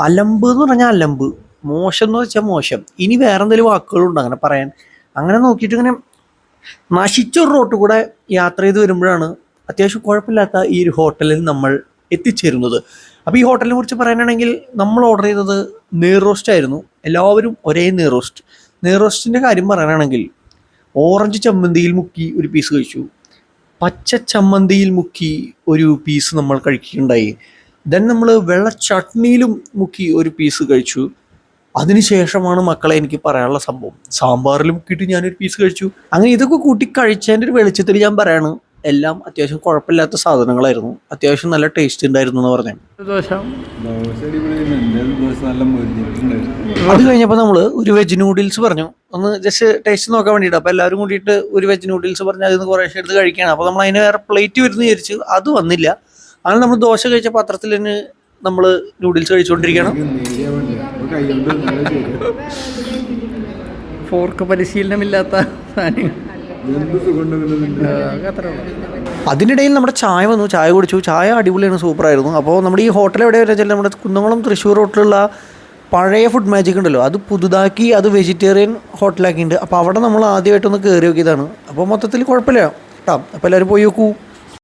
അലമ്പ് എന്ന് പറഞ്ഞാൽ അലമ്പ്. മോശം എന്ന് വെച്ചാൽ മോശം. ഇനി വേറെ എന്തെങ്കിലും വാക്കുകളുണ്ട്? അങ്ങനെ പറയാൻ. അങ്ങനെ നോക്കിയിട്ട് ഇങ്ങനെ നശിച്ചൊരു റോട്ട് കൂടെ യാത്ര ചെയ്ത് വരുമ്പോഴാണ് അത്യാവശ്യം കുഴപ്പമില്ലാത്ത ഈ ഒരു ഹോട്ടലിൽ നമ്മൾ എത്തിച്ചേരുന്നത്. അപ്പോൾ ഈ ഹോട്ടലിനെ കുറിച്ച് പറയാനാണെങ്കിൽ നമ്മൾ ഓർഡർ ചെയ്തത് നെയർ റോസ്റ്റ് ആയിരുന്നു. എല്ലാവരും ഒരേ നെയർ റോസ്റ്റ്. റോസ്റ്റിന്റെ കാര്യം പറയാനാണെങ്കിൽ ഓറഞ്ച് ചമ്മന്തിയിൽ മുക്കി ഒരു പീസ് കഴിച്ചു. പച്ച ചമ്മന്തിയിൽ മുക്കി ഒരു പീസ് നമ്മൾ കഴിക്കുകയുണ്ടായി. ദെൻ നമ്മൾ വെള്ള ചട്നിയിലും മുക്കി ഒരു പീസ് കഴിച്ചു. അതിനുശേഷമാണ് മക്കളെ എനിക്ക് പറയാനുള്ള സംഭവം. സാമ്പാറിൽ മുക്കിയിട്ട് ഞാനൊരു പീസ് കഴിച്ചു. അങ്ങനെ ഇതൊക്കെ കൂട്ടി കഴിച്ചതിന്റെ ഒരു വെളിച്ചത്തിൽ ഞാൻ പറയാണ് എല്ലാം അത്യാവശ്യം കുഴപ്പമില്ലാത്ത സാധനങ്ങളായിരുന്നു. അത്യാവശ്യം നല്ല ടേസ്റ്റ് ഉണ്ടായിരുന്നു എന്ന് പറഞ്ഞു. അത് കഴിഞ്ഞപ്പോൾ നമ്മൾ ഒരു വെജ് നൂഡിൽസ് പറഞ്ഞു. ഒന്ന് ജസ്റ്റ് ടേസ്റ്റ് നോക്കാൻ വേണ്ടിയിട്ട് അപ്പോൾ എല്ലാവരും കൂടിയിട്ട് ഒരു വെജ് നൂഡിൽസ് പറഞ്ഞ് അതിൽ നിന്ന് കുറേശ്ശെ എടുത്ത് കഴിക്കുകയാണ്. അപ്പോൾ നമ്മൾ അതിന് വേറെ പ്ലേറ്റ് വരുന്നു വിചാരിച്ചു അത് വന്നില്ല. അങ്ങനെ നമ്മൾ ദോശ കഴിച്ച പത്രത്തിൽ തന്നെ നമ്മൾ നൂഡിൽസ് കഴിച്ചുകൊണ്ടിരിക്കണം ഫോർക്ക് പരിശീലനമില്ലാത്ത അതിനിടയിൽ നമ്മുടെ ചായ വന്നു ചായ കുടിച്ചു. ചായ അടിപൊളിയാണ് സൂപ്പറായിരുന്നു. അപ്പോൾ നമ്മുടെ ഈ ഹോട്ടൽ എവിടെ വരെ വെച്ചാൽ നമ്മുടെ കുന്നംകുളം തൃശ്ശൂർ ഹോട്ടലുള്ള പഴയ ഫുഡ് മാജിക് ഉണ്ടല്ലോ. അത് പുതുതാക്കി അത് വെജിറ്റേറിയൻ ഹോട്ടലാക്കിയിട്ടുണ്ട് അപ്പോൾ അവിടെ നമ്മൾ ആദ്യമായിട്ടൊന്ന് കയറി നോക്കിയതാണ്. അപ്പോൾ മൊത്തത്തിൽ കുഴപ്പമില്ല. കേട്ടോ. അപ്പോൾ എല്ലാവരും പോയി നോക്കൂ.